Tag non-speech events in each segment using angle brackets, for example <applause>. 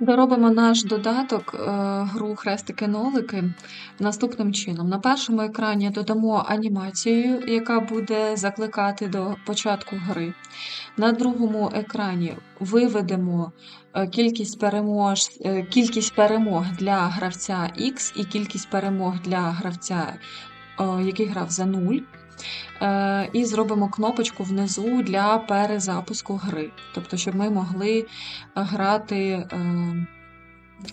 Доробимо наш додаток, е, гру хрестики-нолики наступним чином. На першому екрані додамо анімацію, яка буде закликати до початку гри. На другому екрані виведемо е, кількість перемог, кількість перемог для гравця X і кількість перемог для гравця, е, який грав за 0. Е, І зробимо кнопочку внизу для перезапуску гри. Тобто, щоб ми могли грати е,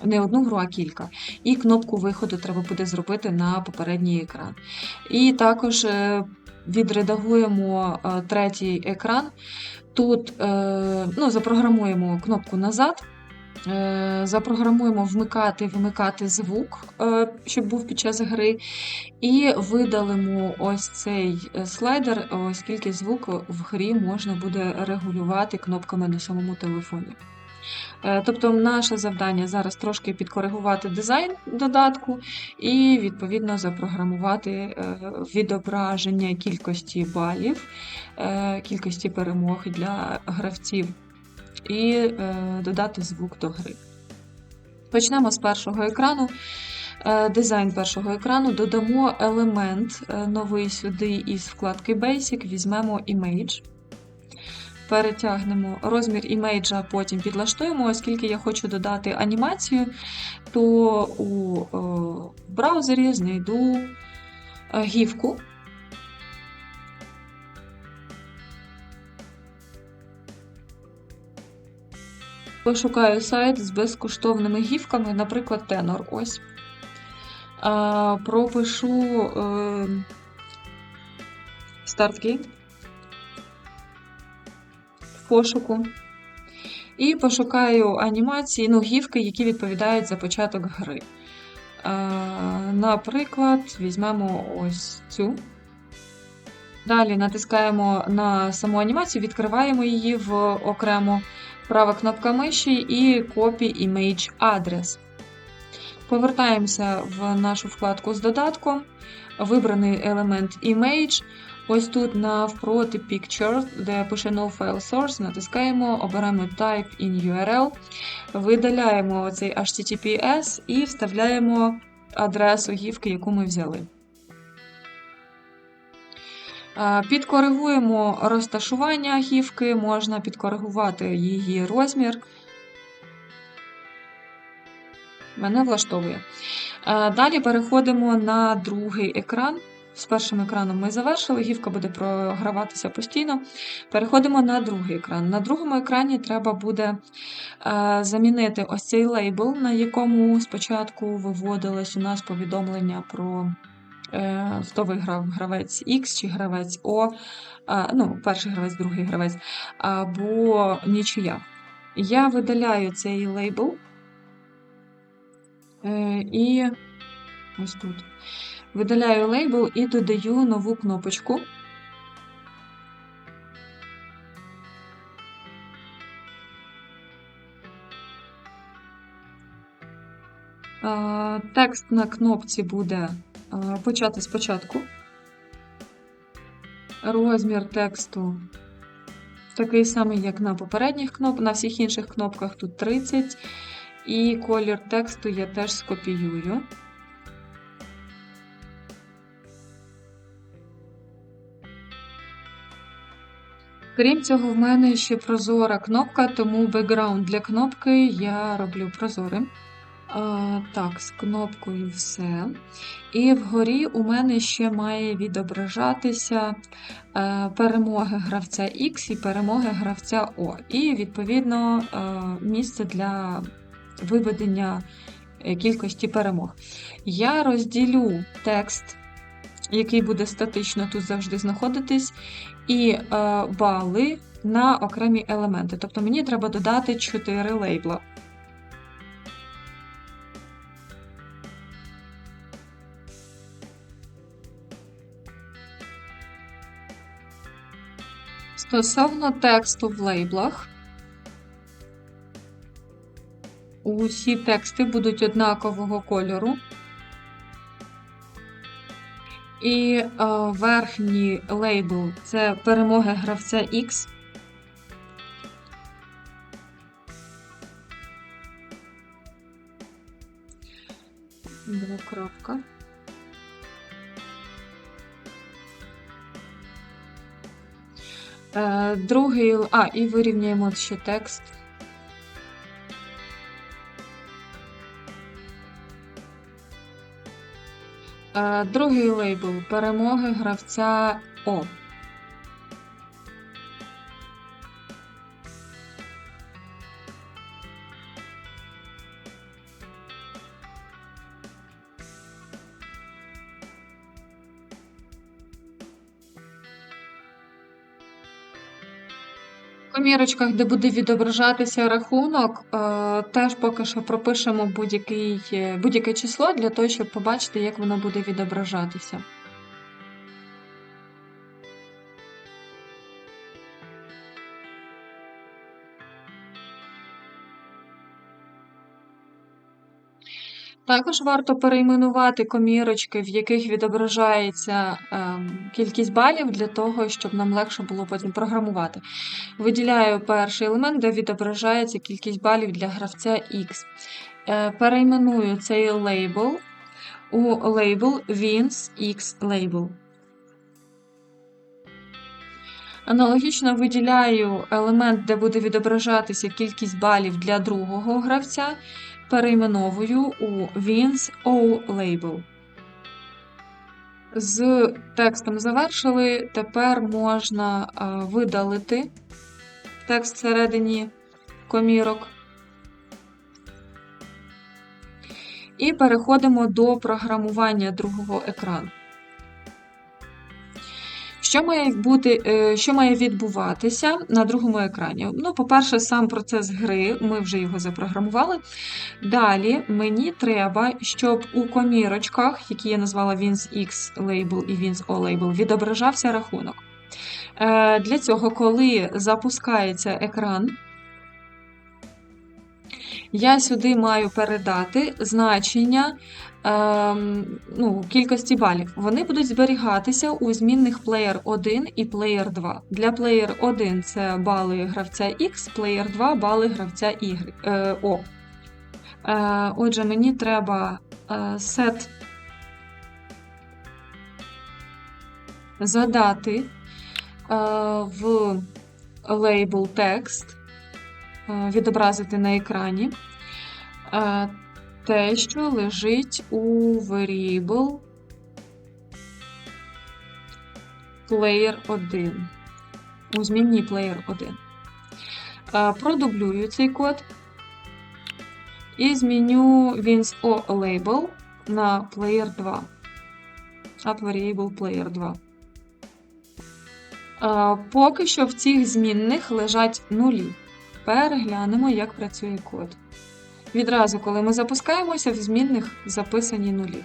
не одну гру, а кілька. І кнопку виходу треба буде зробити на попередній екран. І також е, відредагуємо е, третій екран. Тут е, ну, запрограмуємо кнопку назад. Е, Запрограмуємо вмикати вимикати звук, е, щоб був під час гри, і видалимо ось цей е, слайдер, оскільки звук в грі можна буде регулювати кнопками на самому телефоні. Тобто, наше завдання зараз трошки підкоригувати дизайн додатку і, відповідно, запрограмувати відображення кількості балів, кількості перемог для гравців і е, додати звук до гри. Почнемо з першого екрану. Е, дизайн першого екрану додамо елемент е, новий сюди із вкладки Basic, візьмемо Image. Перетягнемо розмір імейджа, потім підлаштуємо, оскільки я хочу додати анімацію, то у браузері знайду гівку. Пошукаю сайт з безкоштовними гівками, наприклад, тенор. Ось. А, Пропишу е, StartGate в пошуку. І пошукаю анімації, ну, гівки, які відповідають за початок гри. А, Наприклад, візьмемо ось цю. Далі натискаємо на саму анімацію, відкриваємо її в окремо права кнопка миші і Copy Image Address. Повертаємося в нашу вкладку з додатком, вибраний елемент Image. Ось тут навпроти Picture, де пише No File Source, натискаємо, обираємо Type in URL, видаляємо цей HTTPS і вставляємо адресу гівки, яку ми взяли. Підкоригуємо розташування гівки, можна підкоригувати її розмір. Мене влаштовує. Далі переходимо на другий екран. З першим екраном ми завершили, гівка буде програватися постійно. Переходимо на другий екран. На другому екрані треба буде замінити ось цей лейбл, на якому спочатку виводилось у нас повідомлення про Е, хто виграв гравець X чи гравець О, ну, перший гравець, другий гравець, або нічия. Я видаляю цей лейбл е, і ось тут. Видаляю лейбл і додаю нову кнопочку. Текст на кнопці буде почати спочатку. Розмір тексту такий самий, як на попередніх кнопках, на всіх інших кнопках тут 30. І колір тексту я теж скопіюю. Крім цього, в мене ще прозора кнопка, тому бекграунд для кнопки я роблю прозорим. Так, з кнопкою все. І вгорі у мене ще має відображатися е, перемоги гравця X і перемоги гравця О. І, відповідно, е, місце для виведення е, кількості перемог. Я розділю текст, який буде статично тут завжди знаходитись, і бали на окремі елементи. Тобто мені треба додати 4 лейбла. Стосовно тексту в лейблах, усі тексти будуть однакового кольору. І о, верхній лейбл це перемоги гравця X. Два крапка. Другий, а, і вирівнюємо ще текст. Е, Другий лейбл перемоги гравця О. комірочках, де буде відображатися рахунок, е, теж поки що пропишемо будь-який, е, будь-яке число для того, щоб побачити, як воно буде відображатися. Також варто перейменувати комірочки, в яких відображається ем, кількість балів, для того, щоб нам легше було потім програмувати. Виділяю перший елемент, де відображається кількість балів для гравця X. Е, перейменую цей лейбл у лейбл Wins X Label. Аналогічно виділяю елемент, де буде відображатися кількість балів для другого гравця, перейменовую у Wins O Label. З текстом завершили. Тепер можна е, видалити текст всередині комірок. І переходимо до програмування другого екрану. Що має бути, е, що має відбуватися на другому екрані? Ну, по-перше, сам процес гри, ми вже його запрограмували. Далі мені треба, щоб у комірочках, які я назвала Wins X Label і Wins O Label, відображався рахунок. Е, Для цього, коли запускається екран, я сюди маю передати значення ем, ну, кількості балів. Вони будуть зберігатися у змінних Player 1 і Player 2. Для Player 1 це бали гравця X, Player 2 бали гравця Y, е, O. Е, Отже, мені треба е, set задати е, в лейбл текст. Е, відобразити на екрані е, те, що лежить у variable player 1. У змінній player 1. Е, продублюю цей код і зміню WinSO label на player 2. Up variable player 2. Поки що в цих змінних лежать нулі. Переглянемо, як працює код. Відразу, коли ми запускаємося, в змінних записані нулі.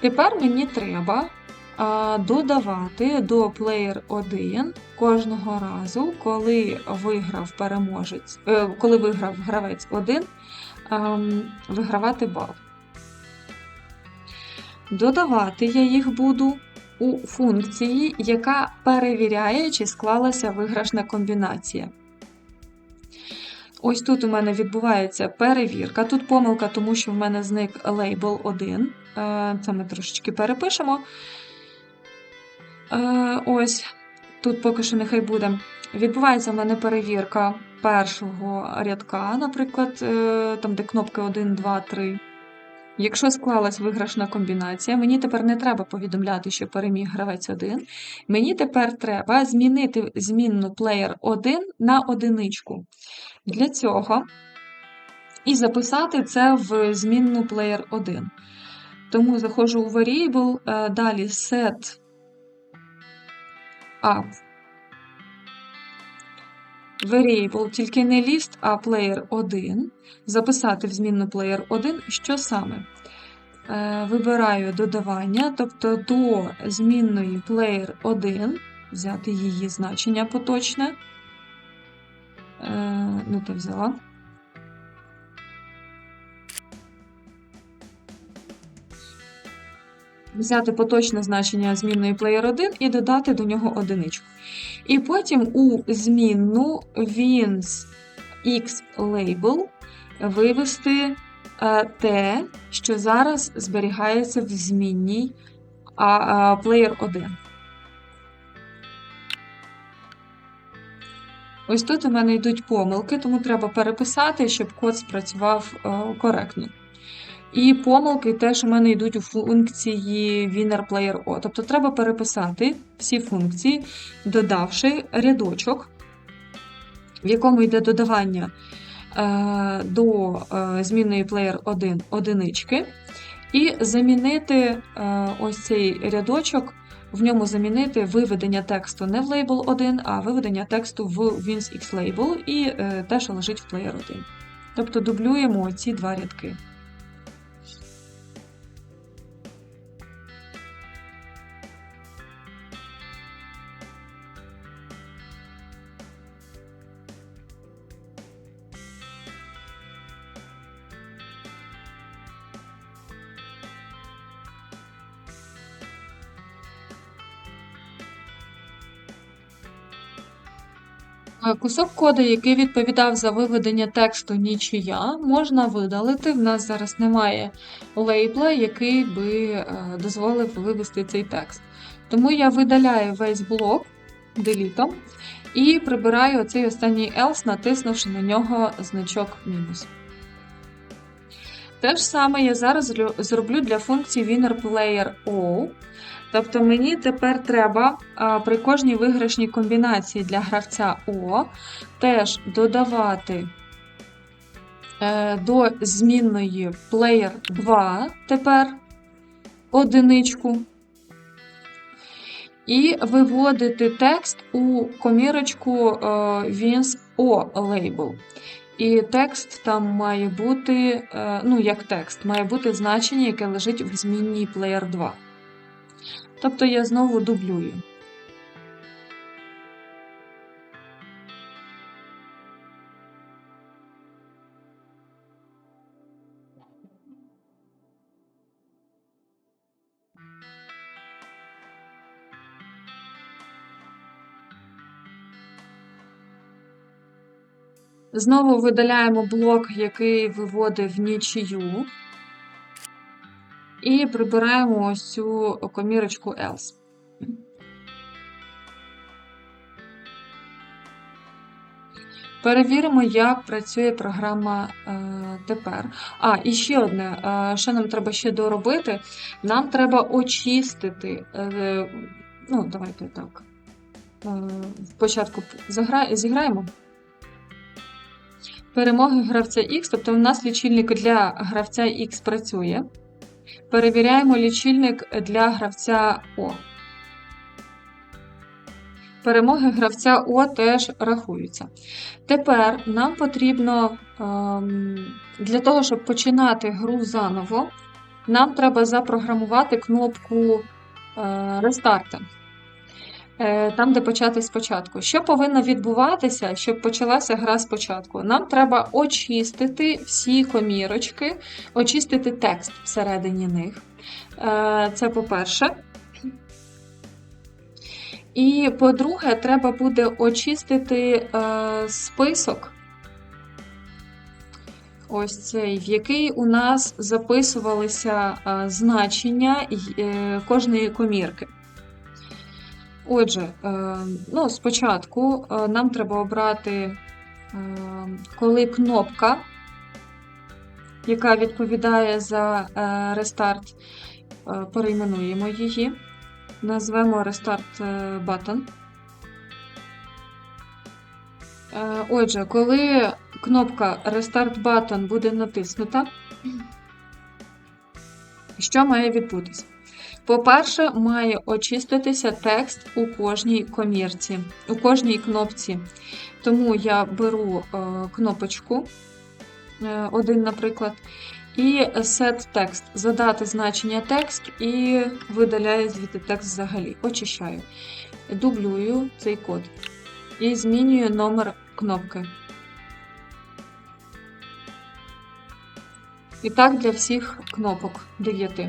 Тепер мені треба а, додавати до Player 1 кожного разу, коли виграв переможець, е, коли виграв гравець 1, а, вигравати бал. Додавати я їх буду у функції, яка перевіряє, чи склалася виграшна комбінація. Ось тут у мене відбувається перевірка. Тут помилка, тому що в мене зник лейбл 1. Е, це ми трошечки перепишемо. Е, ось, тут поки що нехай буде. Відбувається в мене перевірка першого рядка, наприклад, е, там, де кнопки 1, 2, 3. Якщо склалась виграшна комбінація, мені тепер не треба повідомляти, що переміг гравець 1. Мені тепер треба змінити змінну player 1 на одиничку. Для цього і записати це в змінну player 1. Тому заходжу у variable, е, далі set up variable, тільки не list, а player 1. Записати в змінну player 1, що саме? Е, вибираю додавання, тобто до змінної player 1, взяти її значення поточне. Е, ну, то взяла. Взяти поточне значення змінної player 1 і додати до нього одиничку. І потім у змінну wins x label вивести е, те, що зараз зберігається в змінній а, Player 1. Ось тут у мене йдуть помилки, тому треба переписати, щоб код спрацював е, коректно. І помилки теж у мене йдуть у функції winner player O. Тобто треба переписати всі функції, додавши рядочок, в якому йде додавання е, до е, змінної player 1 одинички, і замінити е, ось цей рядочок, в ньому замінити виведення тексту не в label 1, а виведення тексту в WinX label і е, те, що лежить в player 1. Тобто дублюємо ці два рядки. Кусок коду, який відповідав за виведення тексту нічия, можна видалити. В нас зараз немає лейбла, який би е, дозволив вивести цей текст. Тому я видаляю весь блок делітом і прибираю цей останній else, натиснувши на нього значок мінус. Те ж саме я зараз зроблю для функції WinnerPlayerO. Тобто мені тепер треба при кожній виграшній комбінації для гравця О теж додавати е, до змінної player 2 тепер одиничку. І виводити текст у комірочку е, Wins O label. І текст там має бути, е, ну, як текст, має бути значення, яке лежить в змінній player 2. Тобто я знову дублюю. Знову видаляємо блок, який виводив нічию. І прибираємо ось цю комірочку else. Перевіримо, як працює програма е, тепер. А, і ще одне, е, що нам треба ще доробити, нам треба очистити. Е, ну, давайте так. Е, спочатку зіграємо. Перемоги гравця X, тобто у нас лічильник для гравця X працює. Перевіряємо лічильник для гравця О. Перемоги гравця О теж рахуються. Тепер нам потрібно ем, для того, щоб починати гру заново, нам треба запрограмувати кнопку рестарта. Е, там, де почати спочатку. Що повинно відбуватися, щоб почалася гра спочатку? Нам треба очистити всі комірочки, очистити текст всередині них. Е, це по-перше. І по-друге, треба буде очистити е, список. Ось цей, в який у нас записувалися значення кожної комірки. Отже, е, ну, спочатку е, нам треба обрати, е, коли кнопка, яка відповідає за рестарт, перейменуємо її, назвемо Restart Button. Отже, коли кнопка Restart Button буде натиснута, що має відбутися? По-перше, має очиститися текст у кожній комірці, у кожній кнопці. Тому я беру е, кнопочку, е, один, наприклад, і set text, задати значення текст і видаляю звідти текст взагалі. Очищаю. Дублюю цей код і змінюю номер кнопки. І так для всіх кнопок 9.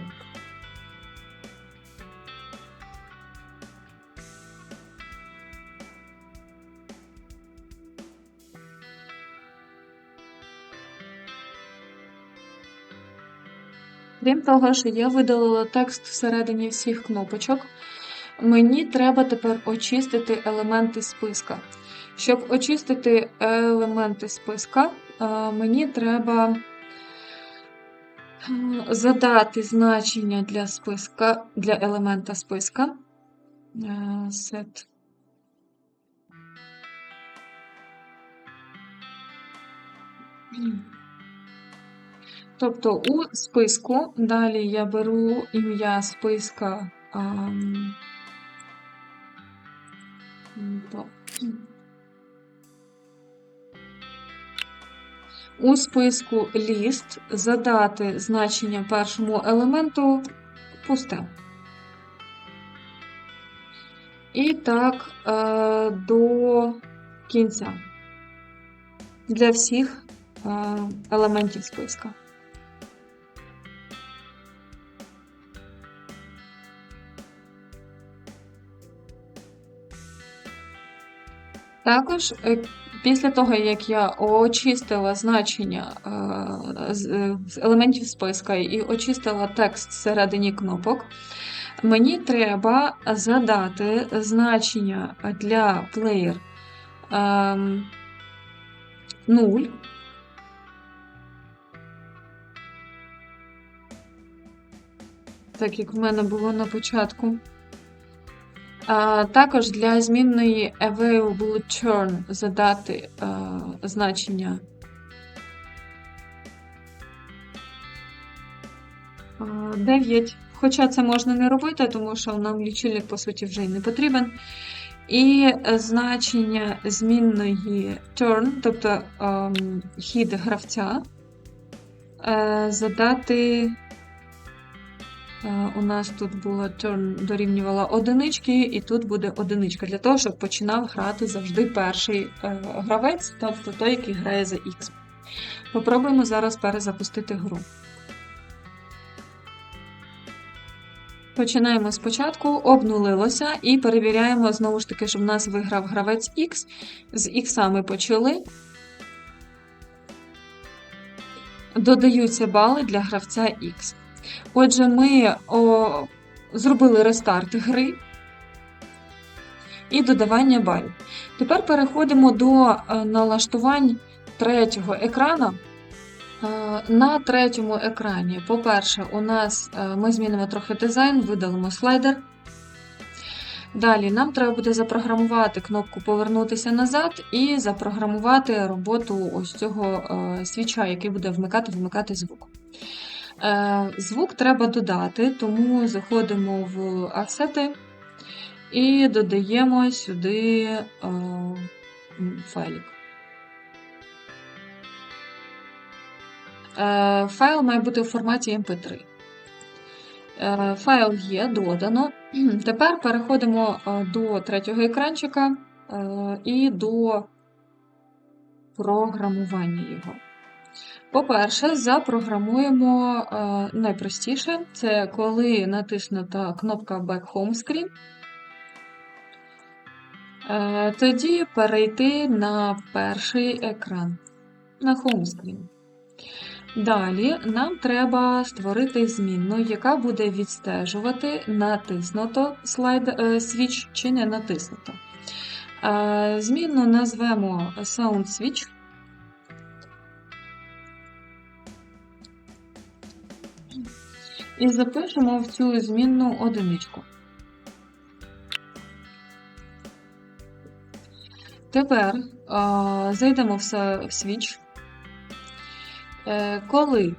Крім того, що я видалила текст всередині всіх кнопочок, мені треба тепер очистити елементи списка. Щоб очистити елементи списка, е, мені треба задати значення для списка, для елемента списка. Е, Set. Тобто у списку далі я беру ім'я списка. то, У списку ліст задати значення першому елементу пусте. І так е, до кінця для всіх е, елементів списка. Також е, після того, як я очистила значення е, з е, елементів списка і очистила текст всередині кнопок, мені треба задати значення для ем, 0. Так як в мене було на початку. Також для змінної available turn задати значення а, 9. Хоча це можна не робити, тому що нам лічильник, по суті, вже й не потрібен. І значення змінної turn, тобто а, хід гравця, а, задати. Е, У нас тут було turn дорівнювала одинички, і тут буде одиничка, для того, щоб починав грати завжди перший е, гравець, тобто той, який грає за X. Попробуємо зараз перезапустити гру. Починаємо спочатку, обнулилося і перевіряємо знову ж таки, щоб в нас виграв гравець X. З X ми почали. Додаються бали для гравця X. Отже, ми о, зробили рестарт гри і додавання балів. Тепер переходимо до е, налаштувань третього екрана. Е, на третьому екрані, по-перше, у нас е, ми змінимо трохи дизайн, видалимо слайдер. Далі нам треба буде запрограмувати кнопку Повернутися назад і запрограмувати роботу ось цього свіча, який буде вмикати-вмикати звук. Е, звук треба додати, тому заходимо в асети і додаємо сюди е, файлик. Е, файл має бути в форматі MP3. Файл є, додано. <clears throat> Тепер переходимо до третього екранчика і до програмування його. По-перше, запрограмуємо е, найпростіше це коли натиснута кнопка Back Home Screen, е, тоді перейти на перший екран на Home Screen. Далі нам треба створити змінну, яка буде відстежувати, натиснуто слайд е, Switch чи не натиснуто. Змінну назвемо Sound Switch. І запишемо в цю змінну одиничку. Тепер а, зайдемо в switch. Е, коли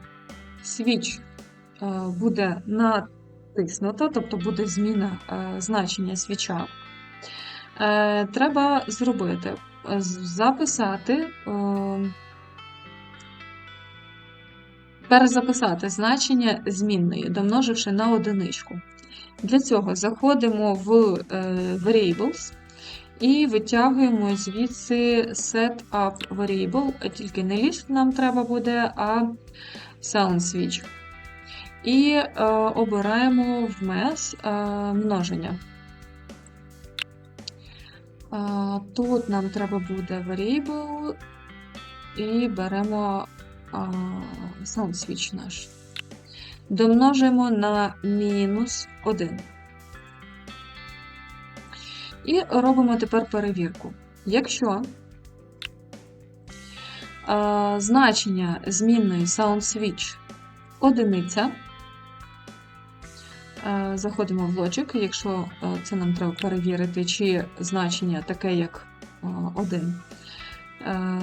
switch е, буде натиснуто, тобто буде зміна е, значення свіча, е, треба зробити записати. Е, перезаписати значення змінної, домноживши на одиничку. Для цього заходимо в е, Variables і витягуємо звідси Setup Variable, тільки не list нам треба буде, а Sound Switch. І е, обираємо в MES е, множення. Е, тут нам треба буде Variable і беремо Switch наш. домножуємо на мінус 1. І робимо тепер перевірку. Якщо е, значення змінної SoundSwitch одиниця, е, заходимо в Logic, якщо е, це нам треба перевірити, чи значення таке, як 1. Е,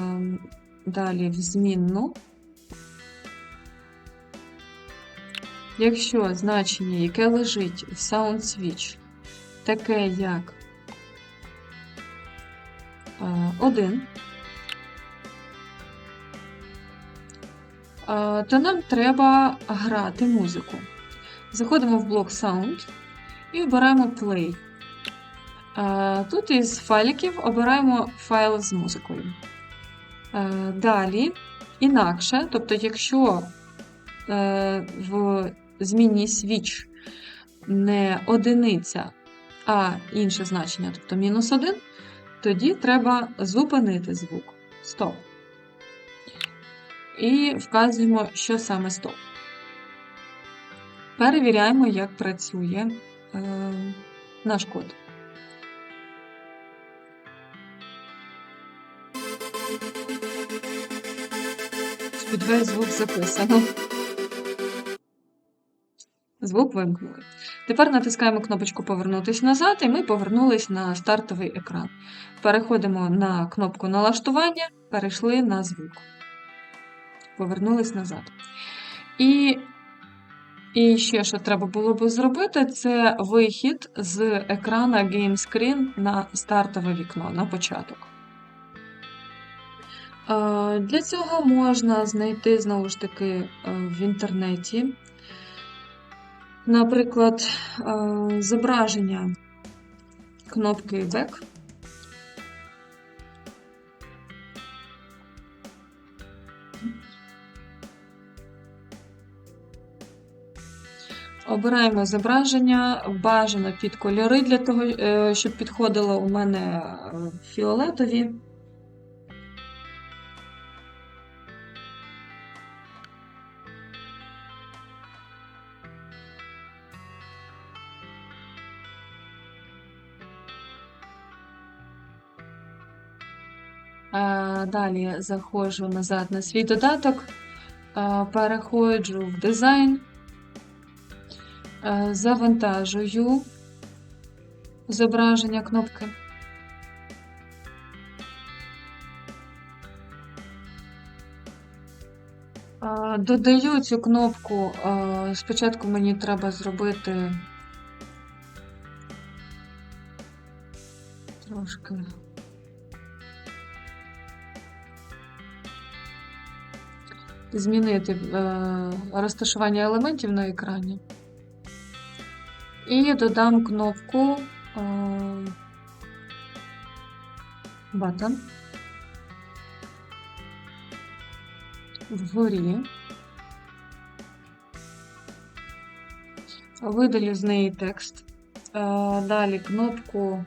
далі в змінну. Якщо значення, яке лежить в SoundSwitch, таке як 1, то нам треба грати музику. Заходимо в блок Sound і обираємо Play. Тут із файликів обираємо файл з музикою. Далі, інакше, тобто, якщо е, в змінній switch не одиниця, а інше значення, тобто мінус 1, тоді треба зупинити звук. Стоп. І вказуємо, що саме стоп. Перевіряємо, як працює е, наш код. Сподіваюсь, звук записано. Звук вимкнули. Тепер натискаємо кнопочку Повернутися назад, і ми повернулись на стартовий екран. Переходимо на кнопку налаштування, перейшли на звук. Повернулись назад. І і ще, що треба було би зробити, це вихід з екрана Game Screen на стартове вікно на початок. Для цього можна знайти, знову ж таки, е, в інтернеті Наприклад, е, зображення кнопки Back. Обираємо зображення, бажано під кольори для того, е, щоб підходило у мене е, фіолетові. Далі заходжу назад на свій додаток, переходжу в дизайн, завантажую зображення кнопки. Додаю цю кнопку, спочатку мені треба зробити трошки. Змінити е, розташування елементів на екрані. І додам кнопку е, Button вгорі. Видалю з неї текст. Е, далі кнопку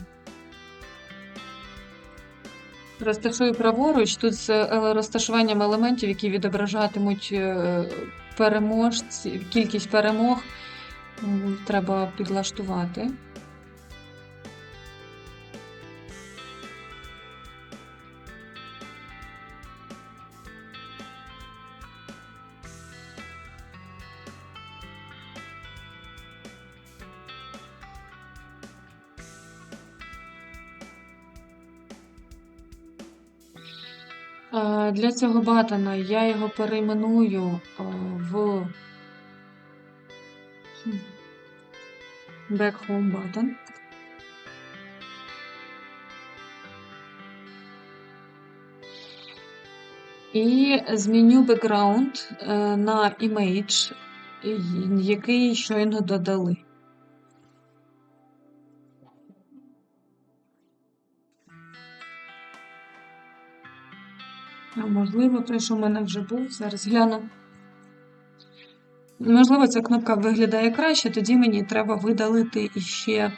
Розташую праворуч, тут з е, розташуванням елементів, які відображатимуть е, переможці, кількість перемог, треба підлаштувати. Для цього батона я його перейменую в Back Home Button. І зміню бекграунд е, на Image, який щойно додали. Можливо, той, що в мене вже був, зараз гляну. Можливо, ця кнопка виглядає краще, тоді мені треба видалити іще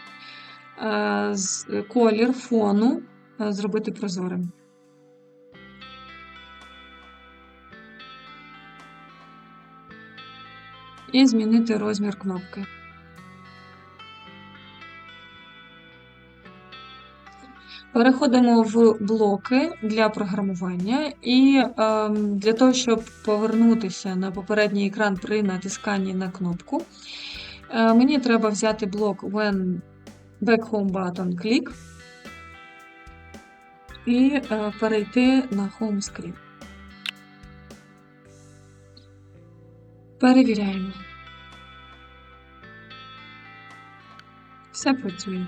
е, колір фону, е, зробити прозорим. і змінити розмір кнопки. Переходимо в блоки для програмування, і ем, для того, щоб повернутися на попередній екран при натисканні на кнопку, е, мені треба взяти блок When Back Home Button Click і е, перейти на Home Screen. Перевіряємо. Все працює.